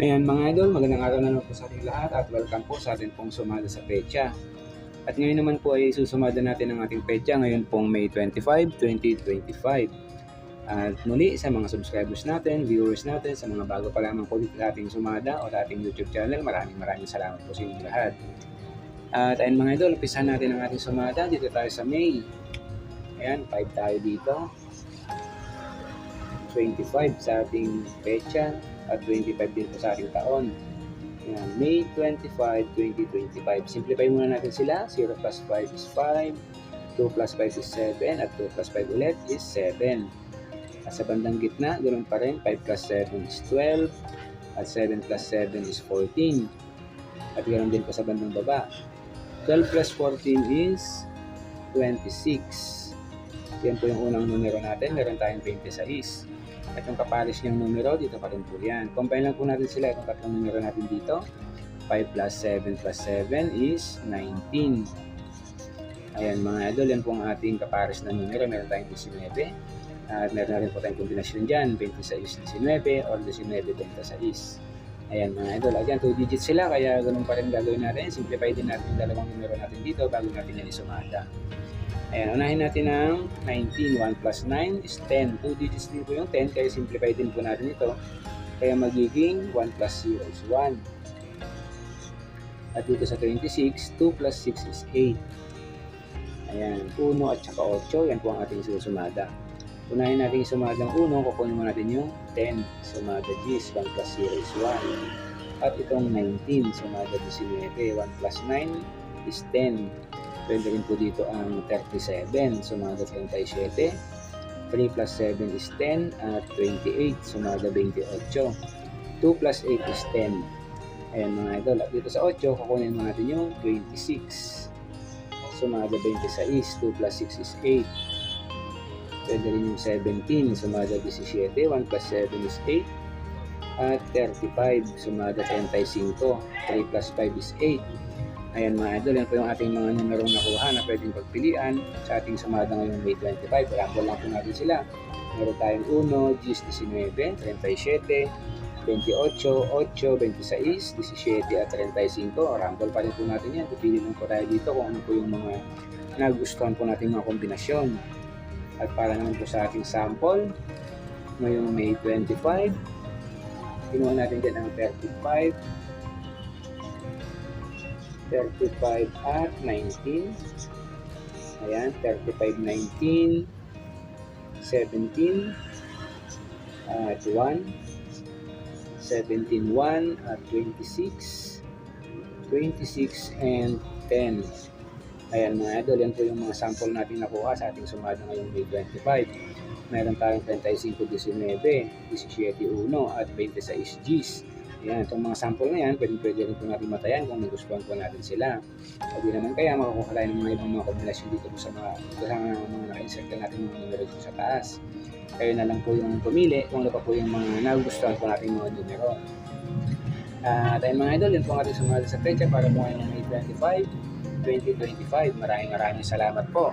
Ayan mga idol, magandang araw na naman po sa ating lahat at welcome po sa ating pong sumada sa pecha. At ngayon naman po ay susumada natin ang ating pecha ngayon pong May 25, 2025. At muli sa mga subscribers natin, viewers natin, sa mga bago pa lamang po dito sa ating sumada o sa ating YouTube channel, maraming maraming salamat po sa inyong lahat. At ayun mga idol, umpisahan natin ang ating sumada. Dito tayo sa May. Ayan, 5 tayo dito. 25 sa ating pecha at 25 din po sa ating taon. May 25, 2025. Simplify muna natin sila. 0 plus 5 is 5, 2 plus 5 is 7, at 2 plus 5 ulit is 7. At sa bandang gitna, ganoon pa rin, 5 plus 7 is 12, at 7 plus 7 is 14. At ganoon din po sa bandang baba. 12 plus 14 is 26. Yan po yung unang numero natin. Meron tayong 26. At yung kapares niyang numero, dito pa rin po yan. Combine lang po natin sila itong tatlong numero natin dito. 5 plus 7 plus 7 is 19. Ayan mga idol, yan po ang ating kapares na numero. Meron tayong 19. At meron na rin po tayong kombinasyon dyan, 26-19 or 19-26. Ayan mga idol, ayan 2 digits sila kaya ganun pa rin gagawin natin. Simplify din natin yung dalawang numero natin dito bago natin yan isumada. Ayan, unahin natin ang 19. 1 plus 9 is 10. 2 digits din po yung 10, kaya simplify din po natin ito. Kaya magiging 1 plus 0 is 1. At dito sa 26, 2 plus 6 is 8. Ayan, 1 at saka 8, yan po ang ating susumada. Unahin natin sumada ang 1, kukunin mo natin yung 10. Sumada G's, 1 plus 0 is 1. At itong 19, sumada 19, 1 plus 9 is 10. Pwede rin po dito ang 37, sumada 37. 3 plus 7 is 10 at 28, sumada 28. 2 plus 8 is 10. Ayan mga idol. At dito sa 8, kukunin mo natin yung 26. Sumada 26, 2 plus 6 is 8. Pwede rin yung 17, sumada 17. 1 plus 7 is 8. At 35, sumada 35. 3 plus 5 is 8. Ayan mga idol, yan po yung ating mga numerong nakuha na pwedeng pagpilian sa ating sumada ngayong May 25. Ramble lang po natin sila. Meron tayong 1, 10, 19, 37, 28, 8, 26, 17 at 35. Ramble pa rin po natin yan. Pipili lang po tayo dito kung ano po yung mga nagustuhan po natin mga kombinasyon. At para naman po sa ating sample, ngayong May 25, kinuha natin dyan ang 35, 35 at 19. Ayan, 35, 19, 17, at 1, 17, 1, at 26, 26, and 10. Ayan mga idol, yan po yung mga sample natin nakuha sa ating sumada ngayong May 25. Meron tayong 35, 19, 17, 1, at 26 Gs. Ayan, itong mga sample na yan, pwede, pwede rin po natin matayan kung nagustuhan po natin sila. O di naman kaya makakuha tayo ng mga ibang mga kombinasyon dito po sa mga, sa mga, mga naka-insert na natin mga numero dito sa taas. Kayo na lang po yung pumili kung ano pa po yung mga nagustuhan po natin mga numero. At ayun mga idol, yun po ang ating sumali sa pecha para po ngayon ng May 25, 2025. Maraming maraming salamat po.